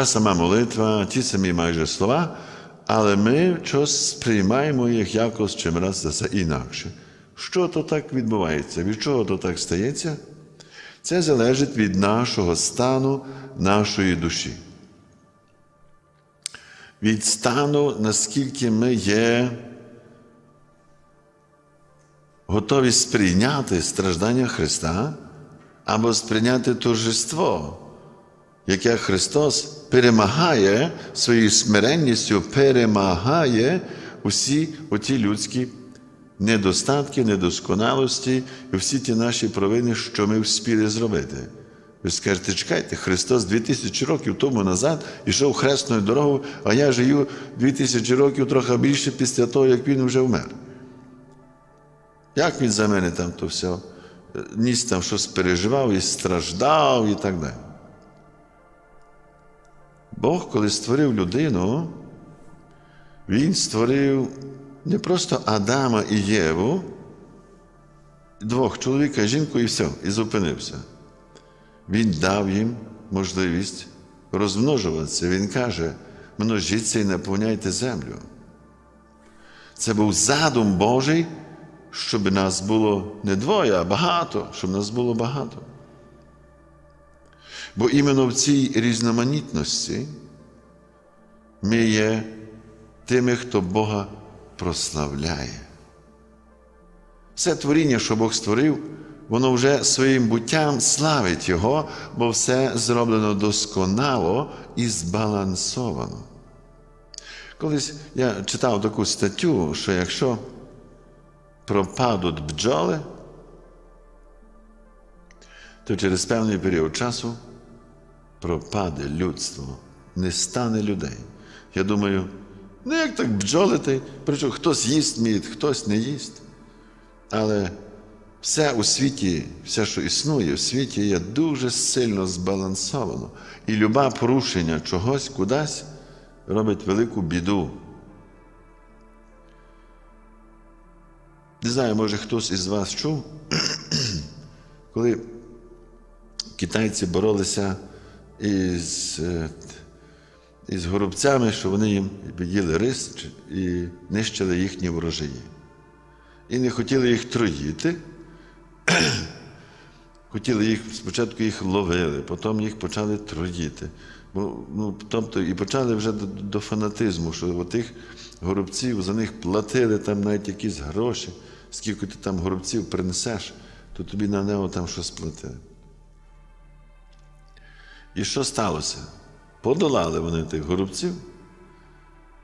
та сама молитва, ті самі майже слова, але ми щось сприймаємо їх якось чим раз за це інакше. Що то так відбувається? Від чого то так стається? Це залежить від нашого стану, нашої душі. Від стану, наскільки ми є готові сприйняти страждання Христа або сприйняти торжество, яке Христос перемагає своєю смиренністю, перемагає усі оті людські недостатки, недосконалості і всі ті наші провини, що ми вспіли зробити. Ви скажете, чекайте, Христос 2000 років тому назад ішов хресною дорогою, а я живу 2000 років трохи більше після того, як він вже вмер. Як він за мене там то все ніс там щось переживав і страждав і так далі. Бог, коли створив людину, Він створив не просто Адама і Єву, двох чоловіка, жінку і все, і зупинився. Він дав їм можливість розмножуватися. Він каже, множіться і наповняйте землю. Це був задум Божий, щоб нас було не двоє, а багато, щоб нас було багато. Бо іменно в цій різноманітності ми є тими, хто Бога прославляє. Все творіння, що Бог створив, воно вже своїм буттям славить Його, бо все зроблено досконало і збалансовано. Колись я читав таку статтю, що якщо пропадуть бджоли, то через певний період часу пропаде людство, не стане людей. Я думаю, ну як так бджолити, причому хтось їсть мід, хтось не їсть. Але все у світі, все, що існує в світі, є дуже сильно збалансовано. І любе порушення чогось кудись робить велику біду. Не знаю, може хтось із вас чув, коли китайці боролися із, е, із горобцями, що вони їм їли рис і нищили їхні ворожиї. І не хотіли їх троїти. Хотіли їх, спочатку їх ловили, потім їх почали троїти. Бо, ну, тобто, І почали вже до, до фанатизму, що тих горобців за них платили там навіть якісь гроші, скільки ти там горобців принесеш, то тобі на нього там щось платили. І що сталося? Подолали вони тих горобців,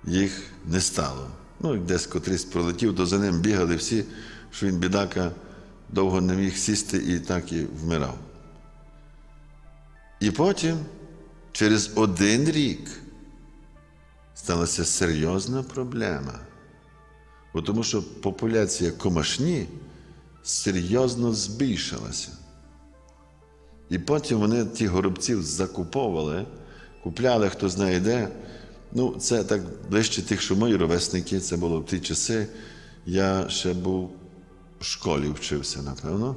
їх не стало. Ну, десь котрийсь пролетів, то за ним бігали всі, що він, бідака, довго не міг сісти і так і вмирав. І потім, через один рік, сталася серйозна проблема. Бо тому що популяція комашні серйозно збільшилася. І потім вони ті горобців закуповували, купляли, хто знає де. Ну, це так ближче тих, що мої ровесники, це було в ті часи. Я ще був в школі вчився, напевно.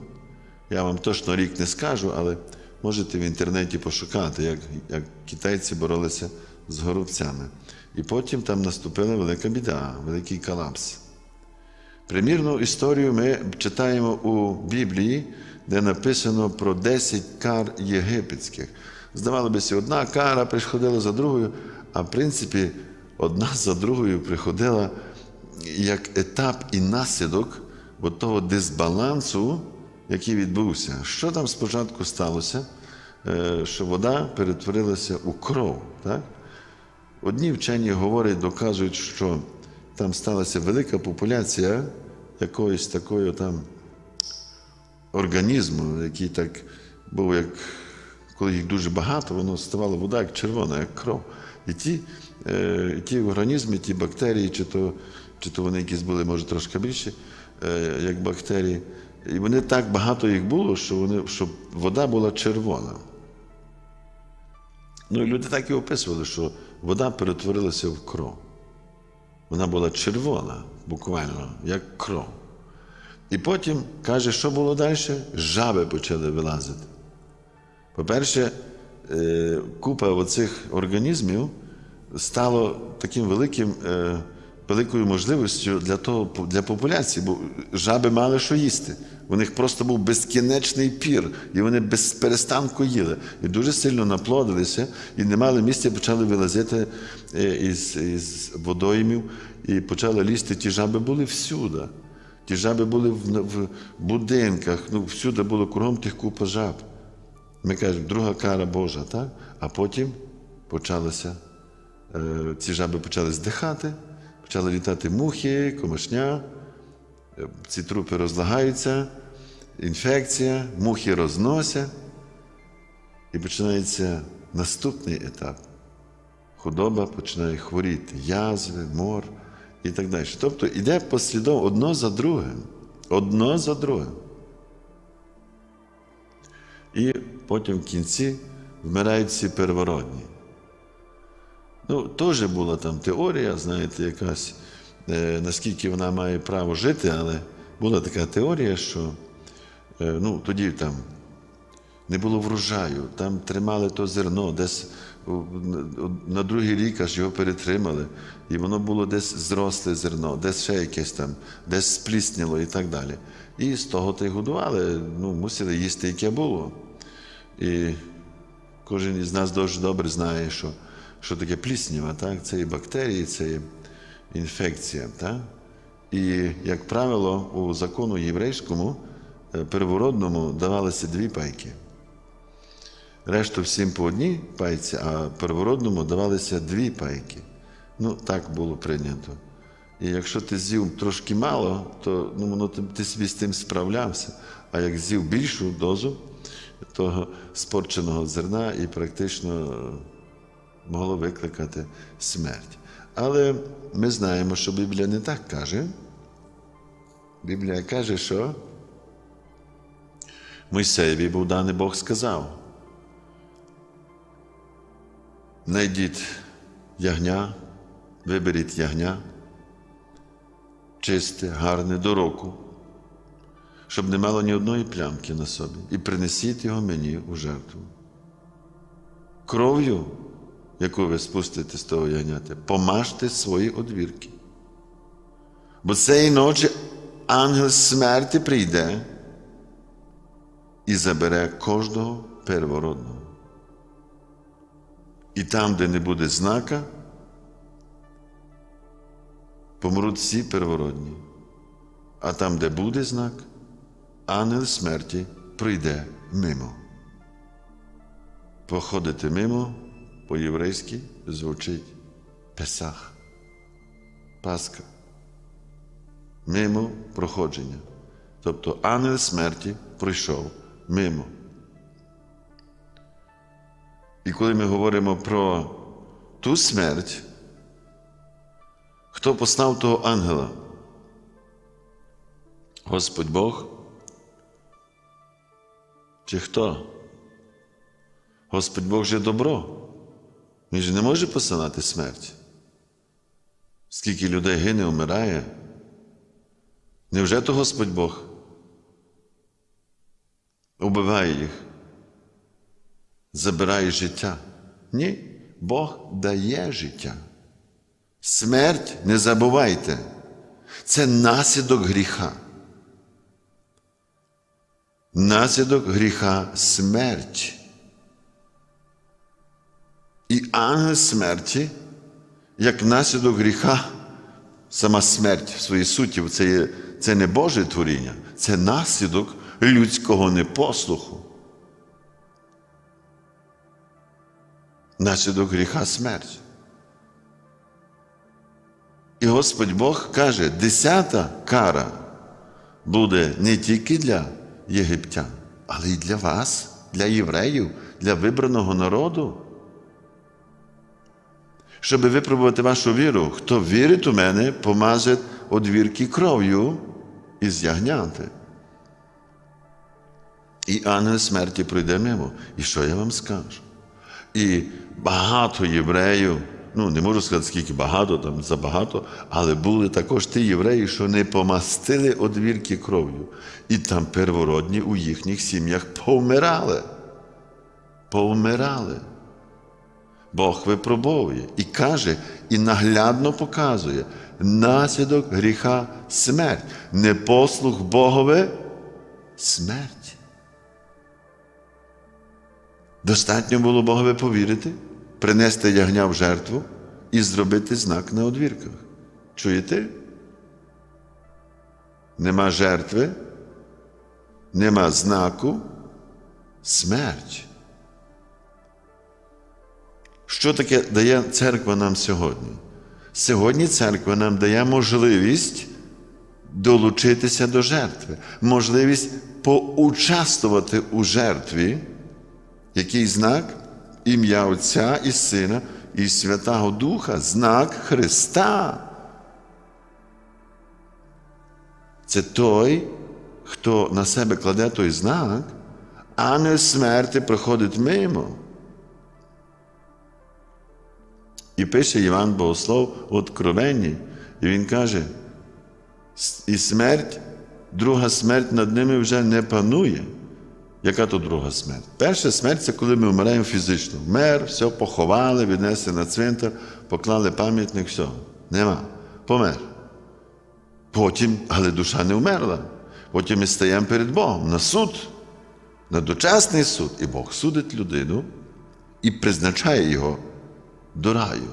Я вам точно рік не скажу, але можете в інтернеті пошукати, як, як китайці боролися з горобцями. І потім там наступила велика біда, великий колапс. Примірну історію ми читаємо у Біблії, де написано про 10 кар єгипетських. Здавалося, одна кара приходила за другою, а в принципі, одна за другою приходила як етап і наслідок того дисбалансу, який відбувся. Що там спочатку сталося? Е, Що вода перетворилася у кров. Так? Одні вчені говорять, доказують, що там сталася велика популяція якоїсь такої там організму, який так був, як коли їх дуже багато, воно ставала вода як червона, як кров. І ті, е, ті організми, ті бактерії, чи то, чи то вони якісь були, може, трошки більші, е, як бактерії, і вони так багато їх було, що, вони, що вода була червона. Ну і люди так і описували, що вода перетворилася в кров. Вона була червона, буквально, як кров. І потім каже, що було далі? Жаби почали вилазити. По-перше, е, купа оцих організмів стало таким великим, е, великою можливістю для, того, для популяції, бо жаби мали що їсти. У них просто був безкінечний пір, і вони без перестанку їли. І дуже сильно наплодилися, і не мали місця, почали вилазити е, із, із водоймів, і почали лізти. Ті жаби були всюди. Ті жаби були в, в будинках, ну, всюди було кругом тих купа жаб. Ми кажемо, друга кара Божа, так? А потім почалося, е, ці жаби почали здихати, почали літати мухи, комашня, е, ці трупи розлагаються, інфекція, мухи розносять, і починається наступний етап. Худоба починає хворіти, язви, мор і так далі. Тобто йде послідовно одно за другим, одно за другим. І потім в кінці вмирають всі первородні. Ну, теж була там теорія, знаєте, якась, е, наскільки вона має право жити, але була така теорія, що е, ну, тоді там не було врожаю, там тримали то зерно, десь на другий рік аж його перетримали, і воно було десь зросле зерно, десь ще якесь там, десь сплісніло і так далі. І з того то й годували, ну, мусили їсти, яке було. І кожен із нас дуже добре знає, що, що таке пліснява, так? це і бактерії, це і інфекція. Так? І, як правило, у закону єврейському е, первородному давалися дві пайки. Решту всім по одній пайці, а первородному давалися дві пайки. Ну, так було прийнято. І якщо ти з'їв трошки мало, то ну, ти, ти собі з тим справлявся. А як з'їв більшу дозу того спорченого зерна і практично е, могло викликати смерть. Але ми знаємо, що Біблія не так каже. Біблія каже, що Мойсеєві був даний Бог сказав. Найдіть ягня, виберіть ягня, чисте, гарне до року, щоб не мало ні одної плямки на собі, і принесіть його мені у жертву. Кров'ю, яку ви спустите з того ягняти, помажте свої одвірки. Бо цієї ночі ангел смерті прийде і забере кожного первородного. І там, де не буде знака, помруть всі первородні. А там, де буде знак, ангел смерті прийде мимо. Походити мимо по-єврейськи звучить Песах. Пасха. Мимо проходження. Тобто ангел смерті пройшов мимо. І коли ми говоримо про ту смерть, хто послав того ангела? Господь Бог? Чи хто? Господь Бог же добро. Він же не може посилати смерть. Скільки людей гине, вмирає. Невже то Господь Бог убиває їх? Забирає життя. Ні, Бог дає життя. Смерть, не забувайте, це наслідок гріха. Наслідок гріха смерть. І ангел смерті, як наслідок гріха, сама смерть в своїй суті, це, є, це не Боже творіння, це наслідок людського непослуху. Наслідок гріха смерть. І Господь Бог каже, десята кара буде не тільки для єгиптян, але й для вас, для євреїв, для вибраного народу. Щоб випробувати вашу віру, хто вірить у мене, помазить одвірки кров'ю із ягняти. І ангел смерті пройде мимо. І що я вам скажу? І багато євреїв, ну не можу сказати, скільки багато, там забагато, але були також ті євреї, що не помастили одвірки кров'ю. І там первородні у їхніх сім'ях повмирали. повмирали. Бог випробовує і каже, і наглядно показує наслідок гріха смерть, непослух Богове смерть. Достатньо було Богові повірити, принести ягня в жертву і зробити знак на одвірках. Чуєте? Нема жертви, нема знаку, смерть. Що таке дає церква нам сьогодні? Сьогодні церква нам дає можливість долучитися до жертви, можливість поучаствувати у жертві. Який знак? Ім'я Отця і Сина і Святого Духа, знак Христа. Це той, хто на себе кладе той знак, а не смерти проходить мимо. І пише Іван Богослов у Откровенні, і він каже, і смерть, друга смерть над ними вже не панує. Яка то друга смерть? Перша смерть це коли ми вмираємо фізично. Вмер, все поховали, віднесли на цвинтар, поклали пам'ятник, все. Нема. Помер. Потім, але душа не вмерла. Потім ми стаємо перед Богом на суд, на дочасний суд. І Бог судить людину і призначає його до раю.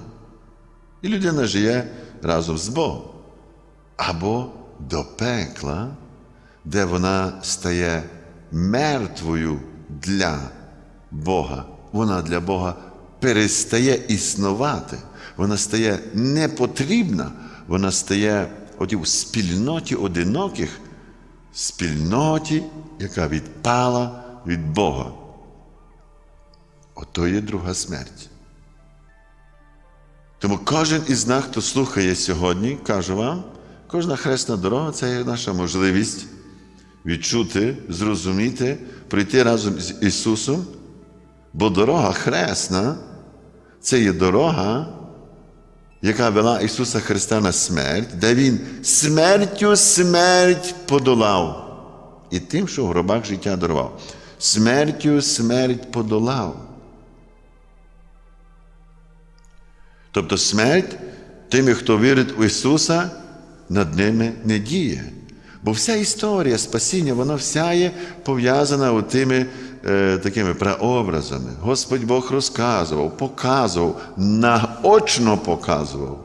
І людина живе разом з Богом. Або до пекла, де вона стає мертвою для Бога. Вона для Бога перестає існувати. Вона стає непотрібна, вона стає оті в спільноті одиноких, спільноті, яка відпала від Бога. Ото є друга смерть. Тому кожен із нас, хто слухає сьогодні, кажу вам, кожна хресна дорога це є наша можливість відчути, зрозуміти, пройти разом з Ісусом, бо дорога хресна це є дорога, яка вела Ісуса Христа на смерть, де Він смертю смерть подолав. І тим, що в гробах життя дарував. Смертю смерть подолав. Тобто смерть тими, хто вірить у Ісуса, над ними не діє. Бо вся історія спасіння, вона вся є пов'язана тими е, такими прообразами. Господь Бог розказував, показував, наочно показував.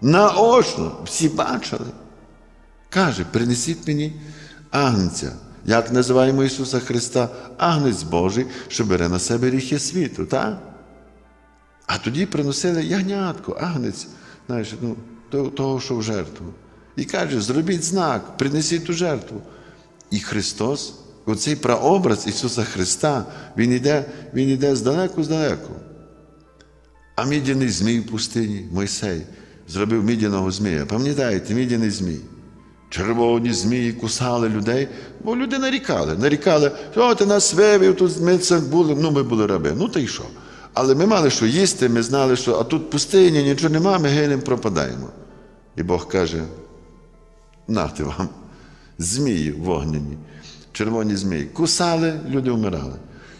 Наочно, всі бачили. Каже, принесіть мені агнця. Як називаємо Ісуса Христа? Агнець Божий, що бере на себе гріхи світу, так? А тоді приносили ягнятку, агнець, знаєш, ну, того, що в жертву. І каже, зробіть знак, принесіть ту жертву. І Христос, оцей прообраз Ісуса Христа, Він йде, Він йде здалеку-здалеку. А мідяний змій в пустині, Мойсей, зробив мідяного змія. Пам'ятаєте, мідяний змій. Червоні змії кусали людей, бо люди нарікали. Нарікали, що ти нас вивів, тут ми це були, ну ми були раби. Ну та й що? Але ми мали що їсти, ми знали, що а тут пустині, нічого нема, ми гинемо, пропадаємо. І Бог каже: нати вам, змії вогняні, червоні змії. Кусали, люди вмирали.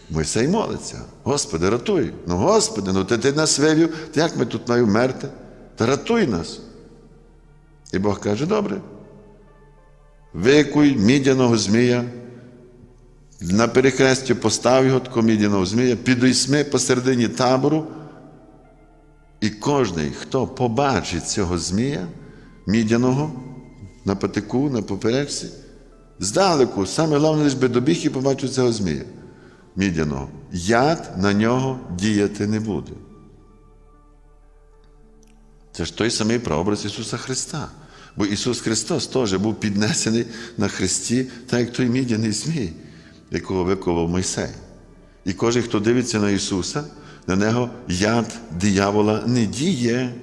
Мойсей молиться. Господи, ратуй. Ну, Господи, ну ти, ти нас вивів, то як ми тут маємо вмерти? Та ратуй нас. І Бог каже, добре. Викуй мідяного змія, на перехресті постав його такого мідяного змія, підійсми посередині табору. І кожний, хто побачить цього змія, мідяного, на патику, на поперечці, здалеку, саме головне, лише би добіг і побачив цього змія мідяного. Яд на нього діяти не буде. Це ж той самий прообраз Ісуса Христа. Бо Ісус Христос теж був піднесений на хресті, так як той мідяний змій, якого виковав Мойсей. І кожен, хто дивиться на Ісуса, на нього яд диявола не діє.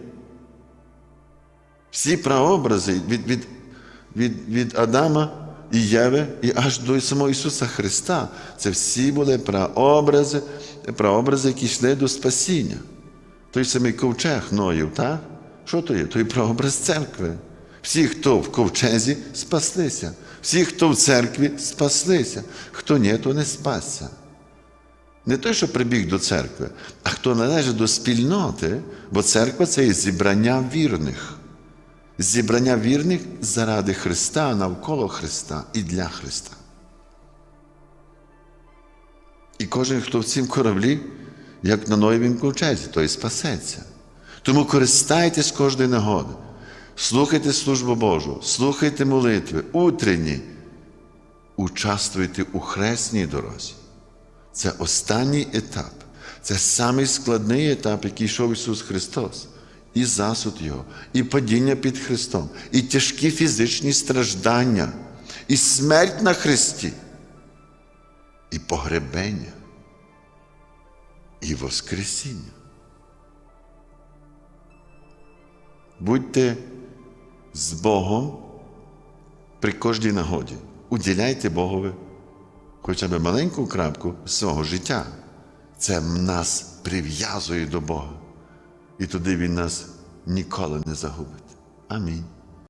Всі прообрази від від, від, від Адама і Єви і аж до самого Ісуса Христа. Це всі були прообрази, прообрази, які йшли до спасіння. Той самий ковчег Ноїв, так? Що то є? Той прообраз церкви. Всі, хто в ковчезі, спаслися. Всі, хто в церкві, спаслися. Хто ні, то не спасся. Не той, що прибіг до церкви, а хто належить до спільноти, бо церква це є зібрання вірних. Зібрання вірних заради Христа, навколо Христа і для Христа. І кожен, хто в цім кораблі, як на Ной він включається, той спасеться. Тому користайтесь кожної нагоди. Слухайте службу Божу, слухайте молитви, утренні. Участвуйте у хресній дорозі. Це останній етап. Це самий складний етап, який йшов Ісус Христос. І засуд Його, і падіння під Христом, і тяжкі фізичні страждання, і смерть на Христі, і погребення, і Воскресіння. Будьте з Богом при кожній нагоді. Уділяйте Богові хоча б маленьку крапку свого життя. Це нас прив'язує до Бога. І туди Він нас ніколи не загубить. Амінь.